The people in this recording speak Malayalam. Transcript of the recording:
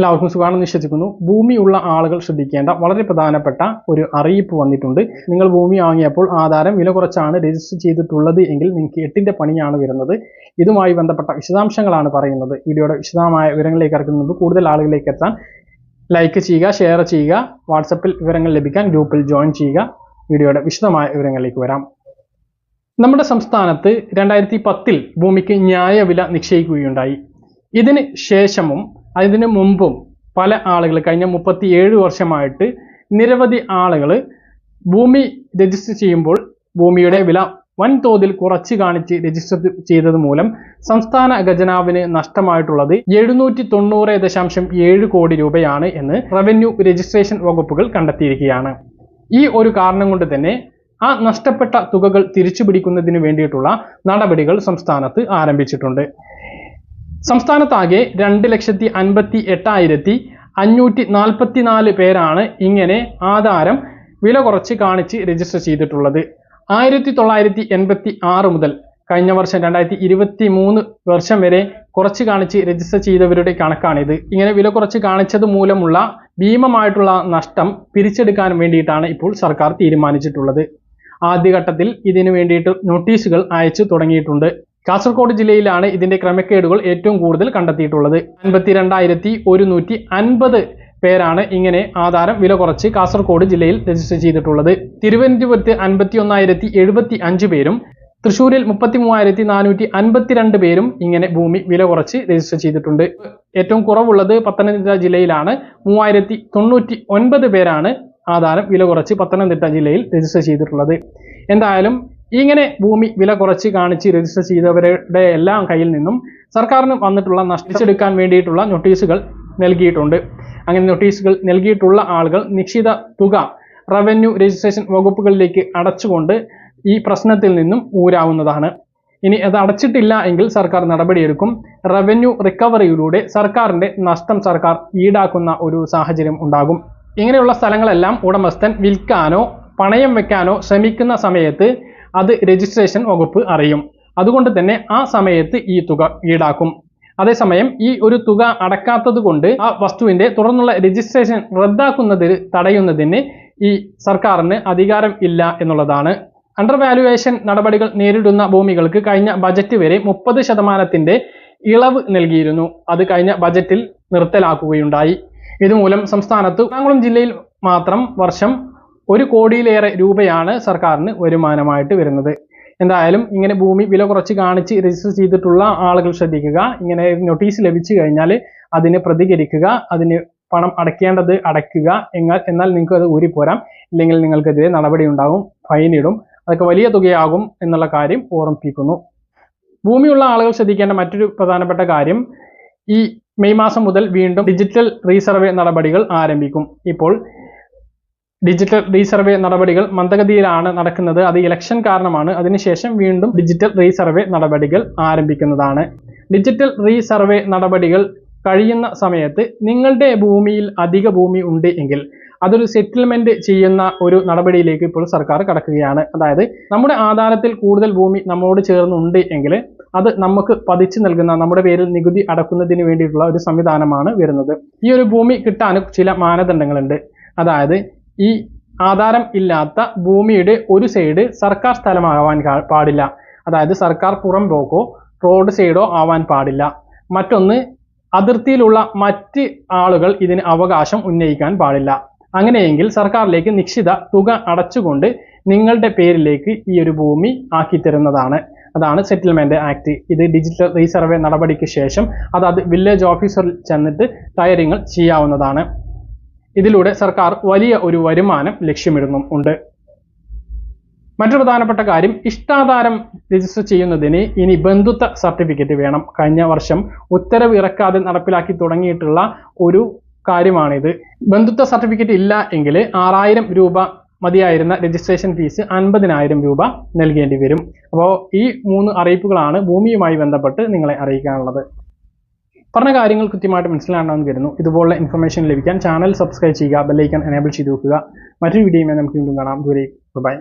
എല്ലാവർക്കും സുഖമാണെന്ന് വിശ്വസിക്കുന്നു. ഭൂമിയുള്ള ആളുകൾ ശ്രദ്ധിക്കേണ്ട വളരെ പ്രധാനപ്പെട്ട ഒരു അറിയിപ്പ് വന്നിട്ടുണ്ട്. നിങ്ങൾ ഭൂമി വാങ്ങിയപ്പോൾ ആധാരം വില കുറച്ചാണ് രജിസ്റ്റർ ചെയ്തിട്ടുള്ളത് എങ്കിൽ നിങ്ങൾക്ക് എട്ടിന്റെ പണിയാണ് വരുന്നത്. ഇതുമായി ബന്ധപ്പെട്ട വിശദാംശങ്ങളാണ് പറയുന്നത്. വീഡിയോയുടെ വിശദമായ വിവരങ്ങളിലേക്ക് ഇറക്കുന്ന മുമ്പ് കൂടുതൽ ആളുകളിലേക്ക് എത്താൻ ലൈക്ക് ചെയ്യുക ഷെയർ ചെയ്യുക വാട്സപ്പിൽ വിവരങ്ങൾ ലഭിക്കാൻ ഗ്രൂപ്പിൽ ജോയിൻ ചെയ്യുക. വീഡിയോയുടെ വിശദമായ വിവരങ്ങളിലേക്ക് വരാം. നമ്മുടെ സംസ്ഥാനത്ത് രണ്ടായിരത്തി പത്തിൽ ഭൂമിക്ക് ന്യായവില നിശ്ചയിക്കുകയുണ്ടായി. ഇതിന് ശേഷവും അതിന് മുമ്പും പല ആളുകൾ കഴിഞ്ഞ മുപ്പത്തിയേഴ് വർഷമായിട്ട് നിരവധി ആളുകൾ ഭൂമി രജിസ്റ്റർ ചെയ്യുമ്പോൾ ഭൂമിയുടെ വില വൻതോതിൽ കുറച്ച് കാണിച്ച് രജിസ്റ്റർ ചെയ്തത് മൂലം സംസ്ഥാന ഖജനാവിന് നഷ്ടമായിട്ടുള്ളത് എഴുന്നൂറ്റി തൊണ്ണൂറ് ദശാംശം ഏഴ് കോടി രൂപയാണ് എന്ന് റവന്യൂ രജിസ്ട്രേഷൻ വകുപ്പുകൾ കണ്ടെത്തിയിരിക്കുകയാണ്. ഈ ഒരു കാരണം കൊണ്ട് തന്നെ ആ നഷ്ടപ്പെട്ട തുകകൾ തിരിച്ചു തിരിച്ചുപിടിക്കുന്നതിന് വേണ്ടിയിട്ടുള്ള നടപടികൾ സംസ്ഥാനത്ത് ആരംഭിച്ചിട്ടുണ്ട്. സംസ്ഥാനത്താകെ രണ്ട് ലക്ഷത്തി അൻപത്തി എട്ടായിരത്തി അഞ്ഞൂറ്റി നാൽപ്പത്തി നാല് പേരാണ് ഇങ്ങനെ ആധാരം വില കുറച്ച് കാണിച്ച് രജിസ്റ്റർ ചെയ്തിട്ടുള്ളത്. ആയിരത്തി തൊള്ളായിരത്തി എൺപത്തി ആറ് മുതൽ കഴിഞ്ഞ വർഷം രണ്ടായിരത്തി ഇരുപത്തി മൂന്ന് വർഷം വരെ കുറച്ച് കാണിച്ച് രജിസ്റ്റർ ചെയ്തവരുടെ കണക്കാണിത്. ഇങ്ങനെ വില കുറച്ച് കാണിച്ചത് മൂലമുള്ള ഭീമമായിട്ടുള്ള നഷ്ടം പിരിച്ചെടുക്കാൻ വേണ്ടിയിട്ടാണ് ഇപ്പോൾ സർക്കാർ തീരുമാനിച്ചിട്ടുള്ളത്. ആദ്യഘട്ടത്തിൽ ഇതിനു വേണ്ടിയിട്ട് നോട്ടീസുകൾ അയച്ചു തുടങ്ങിയിട്ടുണ്ട്. കാസർഗോഡ് ജില്ലയിലാണ് ഇതിന്റെ ക്രമക്കേടുകൾ ഏറ്റവും കൂടുതൽ കണ്ടെത്തിയിട്ടുള്ളത്. അൻപത്തിരണ്ടായിരത്തി ഒരുന്നൂറ്റി അൻപത് പേരാണ് ഇങ്ങനെ ആധാരം വില കുറച്ച് കാസർഗോഡ് ജില്ലയിൽ രജിസ്റ്റർ ചെയ്തിട്ടുള്ളത്. തിരുവനന്തപുരത്ത് അൻപത്തി ഒന്നായിരത്തി എഴുപത്തി അഞ്ച് പേരും തൃശ്ശൂരിൽ മുപ്പത്തി മൂവായിരത്തി നാനൂറ്റി അൻപത്തിരണ്ട് പേരും ഇങ്ങനെ ഭൂമി വില കുറച്ച് രജിസ്റ്റർ ചെയ്തിട്ടുണ്ട്. ഏറ്റവും കുറവുള്ളത് പത്തനംതിട്ട ജില്ലയിലാണ്. മൂവായിരത്തി തൊണ്ണൂറ്റി ഒൻപത് പേരാണ് ആധാരം വില കുറച്ച് പത്തനംതിട്ട ജില്ലയിൽ രജിസ്റ്റർ ചെയ്തിട്ടുള്ളത്. എന്തായാലും ഇങ്ങനെ ഭൂമി വില കുറച്ച് കാണിച്ച് രജിസ്റ്റർ ചെയ്തവരുടെ എല്ലാം കയ്യിൽ നിന്നും സർക്കാരിന് വന്നിട്ടുള്ള നഷ്ടിച്ചെടുക്കാൻ വേണ്ടിയിട്ടുള്ള നോട്ടീസുകൾ നൽകിയിട്ടുണ്ട്. അങ്ങനെ നോട്ടീസുകൾ നൽകിയിട്ടുള്ള ആളുകൾ നിശ്ചിത തുക റവന്യൂ രജിസ്ട്രേഷൻ വകുപ്പുകളിലേക്ക് അടച്ചുകൊണ്ട് ഈ പ്രശ്നത്തിൽ നിന്നും ഊരാവുന്നതാണ്. ഇനി അത് അടച്ചിട്ടില്ല എങ്കിൽ സർക്കാർ നടപടിയെടുക്കും. റവന്യൂ റിക്കവറിയിലൂടെ സർക്കാരിന്റെ നഷ്ടം സർക്കാർ ഈടാക്കുന്ന ഒരു സാഹചര്യം ഉണ്ടാകും. ഇങ്ങനെയുള്ള സ്ഥലങ്ങളെല്ലാം ഉടമസ്ഥൻ വിൽക്കാനോ പണയം വെക്കാനോ ശ്രമിക്കുന്ന സമയത്ത് അത് രജിസ്ട്രേഷൻ വകുപ്പ് അറിയും. അതുകൊണ്ട് തന്നെ ആ സമയത്ത് ഈ തുക ഈടാക്കും. അതേസമയം ഈ ഒരു തുക അടക്കാത്തത് കൊണ്ട് ആ വസ്തുവിന്റെ തുടർന്നുള്ള രജിസ്ട്രേഷൻ റദ്ദാക്കുന്നതിൽ തടയുന്നതിന് ഈ സർക്കാരിന് അധികാരം ഇല്ല എന്നുള്ളതാണ്. അണ്ടർ വാലുവേഷൻ നടപടികൾ നേരിടുന്ന ഭൂമികൾക്ക് കഴിഞ്ഞ ബജറ്റ് വരെ മുപ്പത് ശതമാനത്തിന്റെ ഇളവ് നൽകിയിരുന്നു. അത് കഴിഞ്ഞ ബജറ്റിൽ നിർത്തലാക്കുകയുണ്ടായി. ഇതുമൂലം സംസ്ഥാനത്ത് എറണാകുളം ജില്ലയിൽ മാത്രം വർഷം ഒരു കോടിയിലേറെ രൂപയാണ് സർക്കാരിന് വരുമാനമായിട്ട് വരുന്നത്. എന്തായാലും ഇങ്ങനെ ഭൂമി വില കുറച്ച് കാണിച്ച് രജിസ്റ്റർ ചെയ്തിട്ടുള്ള ആളുകൾ ശ്രദ്ധിക്കുക. ഇങ്ങനെ നോട്ടീസ് ലഭിച്ചു കഴിഞ്ഞാൽ അതിന് പ്രതികരിക്കുക അതിന് പണം അടയ്ക്കേണ്ടത് അടയ്ക്കുക എന്നാൽ എന്നാൽ നിങ്ങൾക്ക് അത് ഊരിപ്പോരാം. ഇല്ലെങ്കിൽ നിങ്ങൾക്കെതിരെ നടപടി ഉണ്ടാകും ഫൈൻ ഇടും. അതൊക്കെ വലിയ തുകയാകും എന്നുള്ള കാര്യം ഓർമ്മിപ്പിക്കുന്നു. ഭൂമിയുള്ള ആളുകൾ ശ്രദ്ധിക്കേണ്ട മറ്റൊരു പ്രധാനപ്പെട്ട കാര്യം ഈ മെയ് മാസം മുതൽ വീണ്ടും ഡിജിറ്റൽ റീസർവേ നടപടികൾ ആരംഭിക്കും. ഇപ്പോൾ ഡിജിറ്റൽ റീസർവേ നടപടികൾ മന്ദഗതിയിലാണ് നടക്കുന്നത്. അത് ഇലക്ഷൻ കാരണമാണ്. അതിനുശേഷം വീണ്ടും ഡിജിറ്റൽ റീസർവേ നടപടികൾ ആരംഭിക്കുന്നതാണ്. ഡിജിറ്റൽ റീസർവേ നടപടികൾ കഴിയുന്ന സമയത്ത് നിങ്ങളുടെ ഭൂമിയിൽ അധിക ഭൂമി ഉണ്ട് എങ്കിൽ അതൊരു സെറ്റിൽമെന്റ് ചെയ്യുന്ന ഒരു നടപടിയിലേക്ക് ഇപ്പോൾ സർക്കാർ കടക്കുകയാണ്. അതായത് നമ്മുടെ ആധാരത്തിൽ കൂടുതൽ ഭൂമി നമ്മോട് ചേർന്നുണ്ട് എങ്കിൽ അത് നമുക്ക് പതിച്ചു നൽകുന്ന നമ്മുടെ പേരിൽ നികുതി അടക്കുന്നതിന് വേണ്ടിയിട്ടുള്ള ഒരു സംവിധാനമാണ് വരുന്നത്. ഈ ഒരു ഭൂമി കിട്ടാനും ചില മാനദണ്ഡങ്ങളുണ്ട്. അതായത് ഈ ആധാരം ഇല്ലാത്ത ഭൂമിയുടെ ഒരു സൈഡ് സർക്കാർ സ്ഥലമാവാൻ പാടില്ല. അതായത് സർക്കാർ പുറം പോക്കോ റോഡ് സൈഡോ ആവാൻ പാടില്ല. മറ്റൊന്ന് അതിർത്തിയിലുള്ള മറ്റ് ആളുകൾ ഇതിന് അവകാശം ഉന്നയിക്കാൻ പാടില്ല. അങ്ങനെയെങ്കിൽ സർക്കാരിലേക്ക് നിശ്ചിത തുക അടച്ചുകൊണ്ട് നിങ്ങളുടെ പേരിലേക്ക് ഈ ഒരു ഭൂമി ആക്കി തരുന്നതാണ് അതാണ് സെറ്റിൽമെന്റ് ആക്ട് ഇത് ഡിജിറ്റൽ റീസർവേ നടപടിക്ക് ശേഷം അത് അത് വില്ലേജ് ഓഫീസറിൽ ചെന്നിട്ട് കാര്യങ്ങൾ ചെയ്യാവുന്നതാണ്. ഇതിലൂടെ സർക്കാർ വലിയ ഒരു വരുമാനം ലക്ഷ്യമിടുന്നും ഉണ്ട്. മറ്റൊരു പ്രധാനപ്പെട്ട കാര്യം ഇഷ്ടാധാരം രജിസ്റ്റർ ചെയ്യുന്നതിന് ഇനി ബന്ധുത്വ സർട്ടിഫിക്കറ്റ് വേണം. കഴിഞ്ഞ വർഷം ഉത്തരവ് ഇറക്കാതെ നടപ്പിലാക്കി തുടങ്ങിയിട്ടുള്ള ഒരു കാര്യമാണിത്. ബന്ധുത്വ സർട്ടിഫിക്കറ്റ് ഇല്ല എങ്കിൽ ആറായിരം രൂപ മതിയായിരുന്ന രജിസ്ട്രേഷൻ ഫീസ് അൻപതിനായിരം രൂപ നൽകേണ്ടി വരും. അപ്പോൾ ഈ മൂന്ന് അറിയിപ്പുകളാണ് ഭൂമിയുമായി ബന്ധപ്പെട്ട് നിങ്ങളെ അറിയിക്കാനുള്ളത്. പറഞ്ഞ കാര്യങ്ങൾ കൃത്യമായിട്ട് മനസ്സിലാണെന്ന് കരുതുന്നു ഇതുപോലുള്ള ഇൻഫർമേഷൻ ലഭിക്കാൻ ചാനൽ സബ്സ്ക്രൈബ് ചെയ്യുക ബെല്ലൈക്കൺ എനേബിൾ ചെയ്ത് വെക്കുക. മറ്റൊരു വീഡിയോയുമായി നമുക്ക് വീണ്ടും കാണാം. ദൂരെ ബൈ